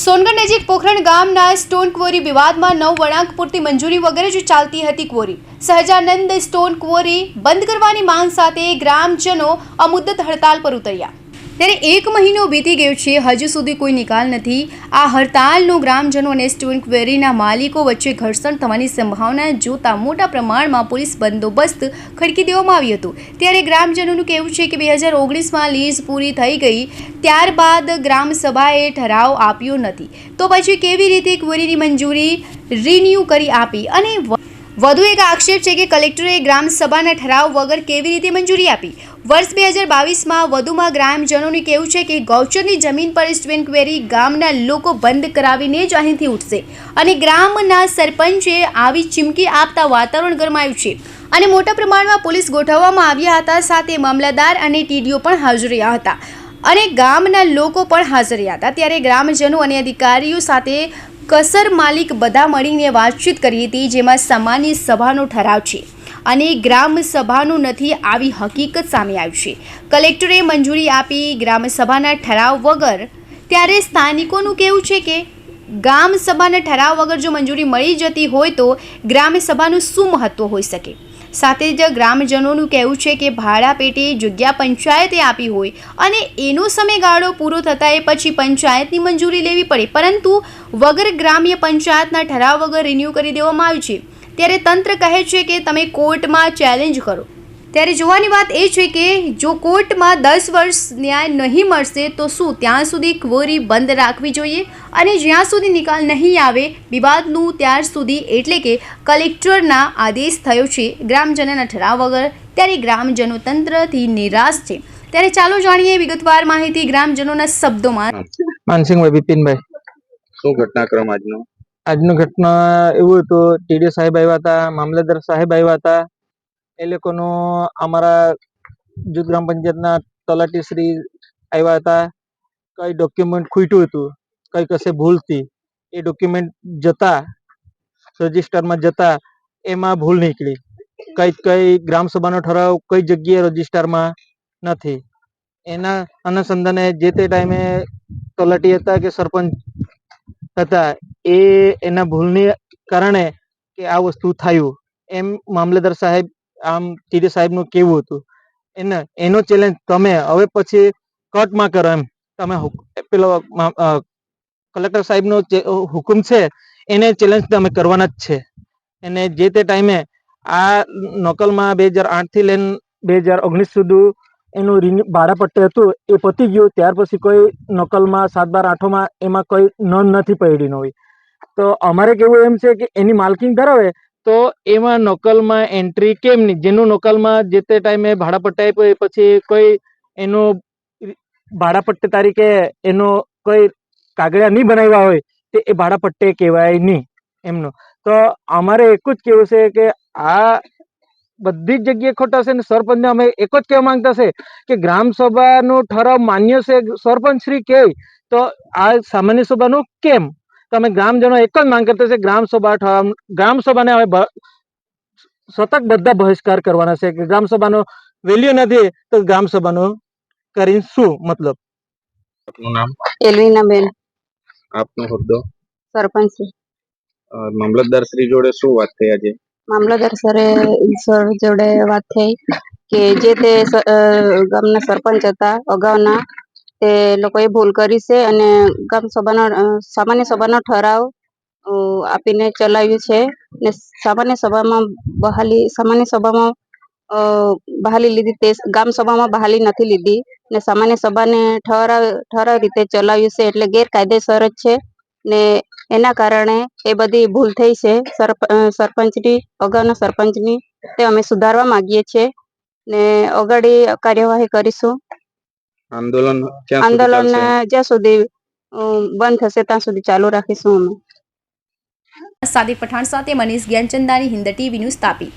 સોનગઢ નજીક પોખરણ ગામના stone quarry વિવાદમાં નવ વળાંક પૂરતી મંજૂરી વગેરે જ ચાલતી હતી ક્વોરી. સહજાનંદ સ્ટોન ક્વોરી બંધ કરવાની માંગ સાથે ગ્રામજનો અમુદ્દત હડતાલ પર ઉતર્યા. ત્યારે એક મહિનો બીતી ગયો છે, હજુ સુધી કોઈ નિકાલ નથી. આ હડતાલનો ગ્રામજનો અને સ્ટોન ક્વેરીના માલિકો વચ્ચે ઘર્ષણ થવાની સંભાવના જોતા મોટા પ્રમાણમાં પોલીસ બંદોબસ્ત ખડકી દેવામાં આવ્યું હતું. ત્યારે ગ્રામજનોનું કહેવું છે કે બે હજાર ઓગણીસમાં લીઝ પૂરી થઈ ગઈ, ત્યારબાદ ગ્રામસભાએ ઠરાવ આપ્યો નથી. તો પછી કેવી રીતે ક્વેરીની મંજૂરી રિન્યૂ કરી આપી અને વધુ એક આક્ષેપ છે કે કલેક્ટરે ગ્રામ સભાના ઠરાવ વગર કેવી રીતે મંજૂરી આપી? વર્ષ બે હજાર બાવીસમાં વધુમાં ગ્રામજનોનું કહેવું છે કે ગૌચરની જમીન પર સ્ટવેન ક્વેરી ગામના લોકો બંધ કરાવીને જ અહીંથી ઉઠશે. અને ગ્રામના સરપંચે આવી ચીમકી આપતા વાતાવરણ ગરમાયું છે. અને મોટા પ્રમાણમાં પોલીસ ગોઠવવામાં આવ્યા હતા, સાથે મામલતદાર અને ટીડીઓ પણ હાજર રહ્યા હતા. અને ગામના લોકો પણ હાજર હતા. ત્યારે ગ્રામજનો અને અધિકારીઓ સાથે કસર માલિક બધા મળીને વાતચીત કરી હતી, જેમાં સામાન્ય સભાનો ઠરાવ છે અને ગ્રામ સભાનું નથી, આવી હકીકત સામે આવી છે. કલેક્ટરે મંજૂરી આપી ગ્રામ સભાના ઠરાવ વગર. ત્યારે સ્થાનિકોનું કહેવું છે કે ગામ સભાના ઠરાવ વગર જો મંજૂરી મળી જતી હોય તો ગ્રામ સભાનું શું મહત્ત્વ હોઈ શકે? સાથે જ ગ્રામજનોનું કહેવું છે કે ભાડા પેટે જગ્યા પંચાયતે આપી હોય અને એનો સમયગાળો પૂરો થતાં એ પછી પંચાયતની મંજૂરી લેવી પડે. પરંતુ વગર ગ્રામ્ય પંચાયતના ઠરાવ વગર રિન્યૂ કરી દેવામાં આવ્યું છે. ત્યારે તંત્ર કહે છે કે તમે કોર્ટમાં ચેલેન્જ કરો. ત્યારે જોવાની વાત એ છે કે જો કોર્ટમાં દસ વર્ષ ન્યાય નહીં મળશે તો શું ત્યાં સુધી ક્વોરી બંધ રાખવી જોઈએ? અને જ્યાં સુધી નિકાલ નહીં આવે વિવાદનું ત્યાર સુધી એટલે કે કલેક્ટરના આદેશ થયો છે ગ્રામજનોના ઠરાવ વગર ત્યારે ગ્રામજનો તંત્રથી નિરાશ છે. ત્યારે ચાલો જાણીએ વિગતવાર માહિતી ગ્રામજનોના શબ્દોમાં. માનસિંહભાઈ બિપિનભાઈ શું ઘટનાક્રમ આજનો? આજનો ઘટના એવું હતું ટીડીઓ સાહેબ આવ્યા હતા મામલતદાર સાહેબ આવ્યા હતા એ લોકોનો અમારા જૂથ ગ્રામ પંચાયતના તલાટી શ્રી આવ્યા હતા, કઈ ડોક્યુમેન્ટ ખૂટ્યું હતું, કઈ કશે ભૂલથી એ ડોક્યુમેન્ટ જતા, રજિસ્ટરમાં જતા, એમાં ભૂલ નીકળી. કઈ કઈ ગ્રામસભાનો ઠરાવ કઈ જગ્યાએ રજિસ્ટરમાં નથી. એના અનુસંધાને જે તે ટાઈમે તલાટી હતા કે સરપંચ હતા, એ એના ભૂલની કારણે કે આ વસ્તુ થયું. એમ મામલેદાર સાહેબ આમ ટીડી સાહેબનું કેવું હતું? એને, એનો ચેલેન્જ તમે, હવે પછી કટમાં કરો એમ. તમે પેલો કલેક્ટર સાહેબનો હુકુમ છે, એને ચેલેન્જ તમે કરવાના જ છે. અને જે તે ટાઈમે આ નકલમાં બે હજાર આઠથી લઈને બે હજાર ઓગણીસ સુધી એનું રિન્યુ ભાડાપટ્ટે હતું, એ પતી ગયું. ત્યાર પછી કોઈ નકલમાં સાત બાર આઠોમાં એમાં કોઈ નોંધ નથી પડી નવી તો અમારે કેવું એમ છે કે એની માલકિંગ ધરાવે તો એમાં નકલમાં એન્ટ્રી કેમ નહીં જેનું નકલમાં જે તે ટાઈમે ભાડાપટ્ટા આપ્યો પછી કોઈ એનો ભાડાપટ્ટે તારીખે એનો કોઈ કાગળિયા નહીં બનાવ્યા હોય તે એ ભાડાપટ્ટે કહેવાય નહીં એમનો. તો અમારે એક જ કેવું છે કે આ બધી જ જગ્યાએ ખોટા છે ને સરપંચને અમે એક જ કહેવા માંગતા છે કે ગ્રામ સભાનો ઠરાવ માન્ય છે સરપંચ શ્રી કહે તો આ સામાન્ય સભાનું કેમ? તો અમે ગ્રામજનો એક જ માંગ કરતા છે ગ્રામ સભા ગ્રામ સભાને હવે સતત બધા બહિષ્કાર કરવાના છે કે ગ્રામ સભાનો વેલ્યુ નથી તો ગ્રામ સભાનો કરીને શું મતલબ? આપનું નામ? એલવીના બેન. આપનો હોદ્દો? સરપંચ. મામલતદાર શ્રી જોડે શું વાત થઈ આજે? મામલતદાર સરે સર જોડે વાત થઈ કે જે તે ગામના સરપંચ હતા અગાઉના તે લોકોએ ભૂલ કરી છે અને ગામ સભાનો સામાન્ય સભાનો ઠરાવ આપીને ચલાવ્યું છે ને સામાન્ય સભામાં બહાલી, સામાન્ય સભામાં બહાલી લીધી તે ગામ સભામાં બહાલી નથી લીધી ને સામાન્ય સભાને ઠરાવ ઠરાવ રીતે ચલાવ્યું છે એટલે ગેરકાયદેસર જ છે ને એના કારણે એ બધી ભૂલ થઈ છે. સરપંચની, અગાઉના સરપંચની, તે અમે સુધારવા માંગીએ છીએ ને અગાડી કાર્યવાહી કરીશું. આંદોલન આંદોલન જ્યાં સુધી બંધ થશે ત્યાં સુધી ચાલુ રાખીશું અમે. સાદી પઠાણ સાથે મનીષ જ્ઞાનચંદાની હિન્દ ટીવી ન્યૂઝ તાપી.